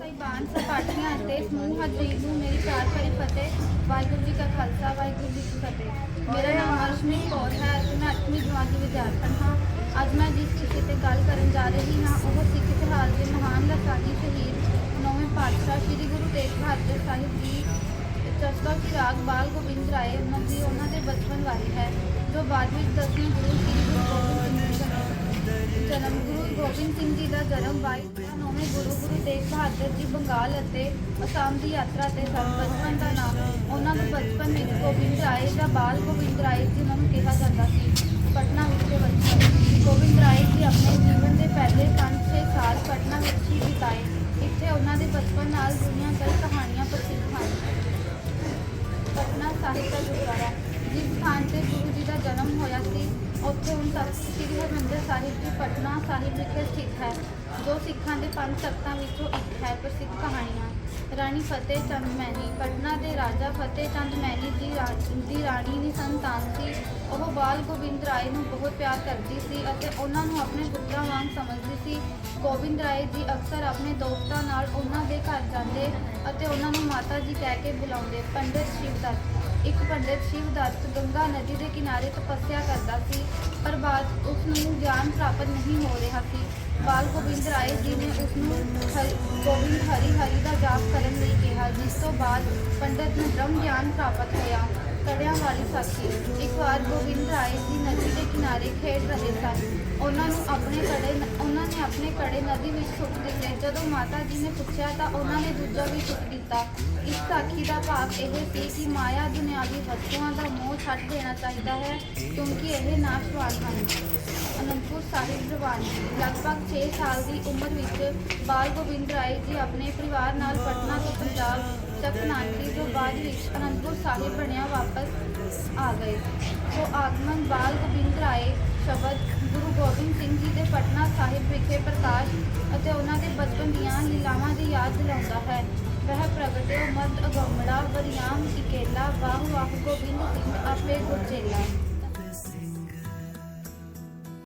ਸਾਹਿਬਾਨ ਸਪਾਟੀਆਂ ਅਤੇ ਸਮੂਹ ਹਾਜ਼ਰੀਨ ਨੂੰ ਮੇਰੀ ਪਿਆਰ ਭਰੀ ਫਤਿਹ, ਵਾਹਿਗੁਰੂ ਜੀ ਕਾ ਖਾਲਸਾ, ਵਾਹਿਗੁਰੂ ਜੀ ਕੀ ਫਤਿਹ। ਮੇਰਾ ਨਾਮ ਅਰਸ਼ਮੀਤ ਕੌਰ ਹੈ ਅਤੇ ਮੈਂ 8ਵੀਂ ਜਮਾਤ ਦੀ ਵਿਦਿਆਰਥਣ ਹਾਂ। ਅੱਜ ਮੈਂ ਜਿਸ ਵਿਸ਼ੇ ਤੇ ਗੱਲ ਕਰਨ ਜਾ ਰਹੀ ਹਾਂ, ਉਹ ਸਿੱਖ ਇਤਿਹਾਸ ਦੇ ਮਹਾਨ ਲਸਾਨੀ ਸ਼ਹੀਦ, ਨੌਵੇਂ ਪਾਤਸ਼ਾਹ ਸ੍ਰੀ ਗੁਰੂ ਤੇਗ ਬਹਾਦਰ ਸਾਹਿਬ ਜੀ ਚਸਕਾ ਚਿਰਾਗ ਬਾਲ ਗੋਬਿੰਦ ਰਾਏ ਉਹਨਾਂ ਦੀ ਉਹਨਾਂ ਦੇ ਬਚਪਨ ਬਾਰੇ ਹੈ, ਜੋ ਬਾਅਦ ਵਿੱਚ ਦਸਵੇਂ ਗੁਰੂ ਸ੍ਰੀ ਗੁਰੂ ਗੋਬਿੰਦ ਸਿੰਘ ਜੀ ਦਾ ਜਨਮ ਗੋਬਿੰਦ ਸਿੰਘ ਜੀ ਦਾ ਜਨਮ 22 ਨੌਵੇਂ ਗੁਰੂ ਗੁਰੂ ਤੇਗ ਬਹਾਦਰ ਜੀ ਬੰਗਾਲ ਅਤੇ ਅਸਾਮ ਦੀ ਯਾਤਰਾ ਤੇ ਸਨ। ਬਚਪਨ ਦਾ ਨਾਮ ਉਹਨਾਂ ਨੂੰ ਬਚਪਨ ਵਿੱਚ ਗੋਬਿੰਦ ਰਾਏ ਜਾਂ ਬਾਲ ਗੋਬਿੰਦ ਰਾਏ ਜੀ ਉਹਨਾਂ ਕਿਹਾ ਜਾਂਦਾ ਸੀ। ਪਟਨਾ ਵਿਖੇ ਬਚਪਨ ਗੋਬਿੰਦ ਰਾਏ ਜੀ ਆਪਣੇ ਜੀਵਨ ਦੇ ਪਹਿਲੇ 5-6 ਸਾਲ ਪਟਨਾ ਵਿੱਚ ਹੀ ਬਿਤਾਏ। ਇੱਥੇ ਉਹਨਾਂ ਦੇ ਬਚਪਨ ਨਾਲ ਜੁੜੀਆਂ ਕਈ ਕਹਾਣੀਆਂ ਪ੍ਰਸਿੱਧ ਹਨ। ਪਟਨਾ ਸਾਹਿਬ ਦਾ ਗੁਰਦੁਆਰਾ, ਜਿਸ ਸਥਾਨ ਤੇ ਗੁਰੂ ਜੀ ਦਾ ਜਨਮ ਹੋਇਆ ਸੀ ਹੁਣ ਤੱਕ ਸ੍ਰੀ ਹਰਿਮੰਦਰ ਸਾਹਿਬ ਜੀ, ਪਟਨਾ ਸਾਹਿਬ ਵਿਖੇ ਸਥਿਤ ਹੈ ਜੋ ਸਿੱਖਾਂ ਦੇ ਪੰਜ ਤਖਤਾਂ ਵਿੱਚੋਂ ਇੱਕ ਹੈ ਪ੍ਰਸਿੱਧ ਕਹਾਣੀਆਂ। ਰਾਣੀ ਫਤਿਹ ਚੰਦ ਮਹਿਣੀ ਪਟਨਾ ਦੇ ਰਾਜਾ ਫਤਿਹ ਚੰਦ ਮਹਿਣੀ ਦੀ ਦੀ ਰਾਣੀ ਦੀ ਸੰਤਾਨ ਸੀ। ਉਹ ਬਾਲ ਗੋਬਿੰਦ ਰਾਏ ਨੂੰ ਬਹੁਤ ਪਿਆਰ ਕਰਦੀ ਸੀ ਅਤੇ ਉਹਨਾਂ ਨੂੰ ਆਪਣੇ ਪੁੱਤਰਾਂ ਵਾਂਗ ਸਮਝਦੀ ਸੀ। ਗੋਬਿੰਦ ਰਾਏ ਜੀ ਅਕਸਰ ਆਪਣੇ ਦੋਸਤਾਂ ਨਾਲ ਉਹਨਾਂ ਦੇ ਘਰ ਜਾਂਦੇ ਅਤੇ ਉਹਨਾਂ ਨੂੰ ਮਾਤਾ ਜੀ ਕਹਿ ਕੇ ਬੁਲਾਉਂਦੇ, ਪੰਡਿਤ ਸ਼ਿਵਦੱਤ ਇੱਕ ਪੰਡਿਤ ਸ਼ਿਵ ਦੱਤ ਗੰਗਾ ਨਦੀ ਦੇ ਕਿਨਾਰੇ ਤਪੱਸਿਆ ਕਰਦਾ ਸੀ, ਪਰ ਬਾਅਦ ਉਸ ਨੂੰ ਗਿਆਨ ਪ੍ਰਾਪਤ ਨਹੀਂ ਹੋ ਰਿਹਾ ਸੀ। ਬਾਲ ਗੋਬਿੰਦ ਰਾਏ ਜੀ ਨੇ ਉਸ ਨੂੰ ਗੋਬਿੰਦ ਹਰੀ ਹਰੀ ਦਾ ਜਾਪ ਕਰਨ ਲਈ ਕਿਹਾ, ਜਿਸ ਤੋਂ ਬਾਅਦ ਪੰਡਿਤ ਨੂੰ ਬ੍ਰਹਮ ਗਿਆਨ ਪ੍ਰਾਪਤ ਹੋਇਆ। ਕੜਿਆਂ ਵਾਲੀ ਸਾਖੀ। ਇੱਕ ਵਾਰ ਗੋਬਿੰਦ ਰਾਏ ਜੀ ਨਦੀ ਦੇ ਕਿਨਾਰੇ ਖੇਡ ਰਹੇ ਸਨ। ਉਹਨਾਂ ਨੂੰ ਆਪਣੇ ਕੜੇ ਉਹਨਾਂ ਨੇ ਆਪਣੇ ਕੜੇ ਨਦੀ ਵਿੱਚ ਸੁੱਟ ਦਿੱਤੇ। ਜਦੋਂ ਮਾਤਾ ਜੀ ਨੇ ਪੁੱਛਿਆ ਤਾਂ ਉਹਨਾਂ ਨੇ ਦੂਜਾ ਵੀ ਸੁੱਟ ਦਿੱਤਾ। ਇਸ ਸਾਖੀ ਦਾ ਭਾਵ ਇਹ ਸੀ ਕਿ ਮਾਇਆ ਦੁਨਿਆਵੀ ਵਸਤੂਆਂ ਦਾ ਮੋਹ ਛੱਡ ਦੇਣਾ ਚਾਹੀਦਾ ਹੈ, ਕਿਉਂਕਿ ਇਹ ਨਾਸ਼ਵਾਨ ਹਨ। ਅਨੰਦਪੁਰ ਸਾਹਿਬ ਰਵਾਨਗੀ ਲਗਭਗ 6 ਸਾਲ ਦੀ ਉਮਰ ਵਿੱਚ ਬਾਲ ਗੋਬਿੰਦ ਰਾਏ ਜੀ ਆਪਣੇ ਪਰਿਵਾਰ ਨਾਲ ਪਟਨਾ ਤੋਂ ਪੰਜਾਬ ਚੱਕਨਾਂਕੀ ਤੋਂ ਬਾਅਦ ਵਿੱਚ ਅਨੰਦਪੁਰ ਸਾਹਿਬ ਬਣਿਆ ਵਾਪਸ ਆ ਗਏ। ਉਹ ਆਗਮਨ ਬਾਲ ਗੋਬਿੰਦ ਰਾਏ ਸ਼ਬਦ ਗੁਰੂ ਗੋਬਿੰਦ ਸਿੰਘ ਜੀ ਦੇ ਪਟਨਾ ਸਾਹਿਬ ਵਿਖੇ ਪ੍ਰਕਾਸ਼ ਅਤੇ ਉਹਨਾਂ ਦੇ ਬਚਪਨ ਦੀਆਂ ਲੀਲਾਵਾਂ ਦੀ ਯਾਦ ਦਿਲਾਉਂਦਾ ਹੈ। ਵਹ ਪ੍ਰਗਟਿਓ ਮਦ ਅਗੰਮੜਾ ਵਰਿਆਮ ਇਕੇਲਾ ਵਾਹ ਵਾਹ ਗੋਬਿੰਦ ਸਿੰਘ ਆਪੇ ਗੁਰਜੇਲਾ।